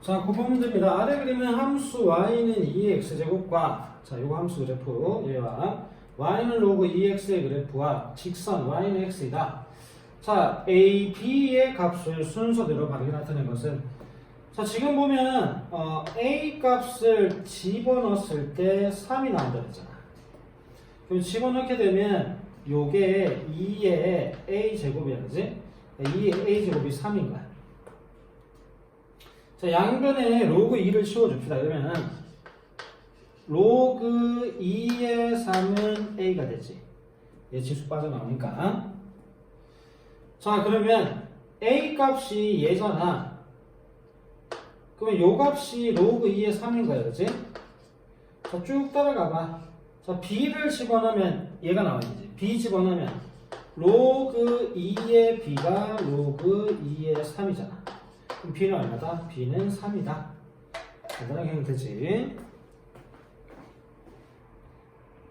자, 그 보면 됩니다. 아래 그림은 함수 y는 2x제곱과 자, 요거 함수 그래프 얘와 y는 로그 2x의 그래프와 직선 y는 x이다. 자, a, b의 값을 순서대로 바르게 나타낸 것은 자, 지금 보면 어, a 값을 집어넣었을 때 3이 나온다 그랬잖아. 그럼 집어넣게 되면 요게 2의 a 제곱이야, 그지? 2의 a 제곱이 3인 거야. 자, 양변에 로그 2를 씌워줍시다. 그러면은 로그 2의 3은 a가 되지. 얘 지수 빠져나오니까. 자, 그러면 a 값이 얘잖아. 그러면 요 값이 로그 2의 3인 거야, 그지? 자, 쭉 따라가봐. 자, b를 집어넣으면 얘가 나와야지. b 집어넣으면 로그 2의 b가 로그 2의 3이잖아. 그럼 b는 얼마다? b는 3이다. 간단하게 하면 되지.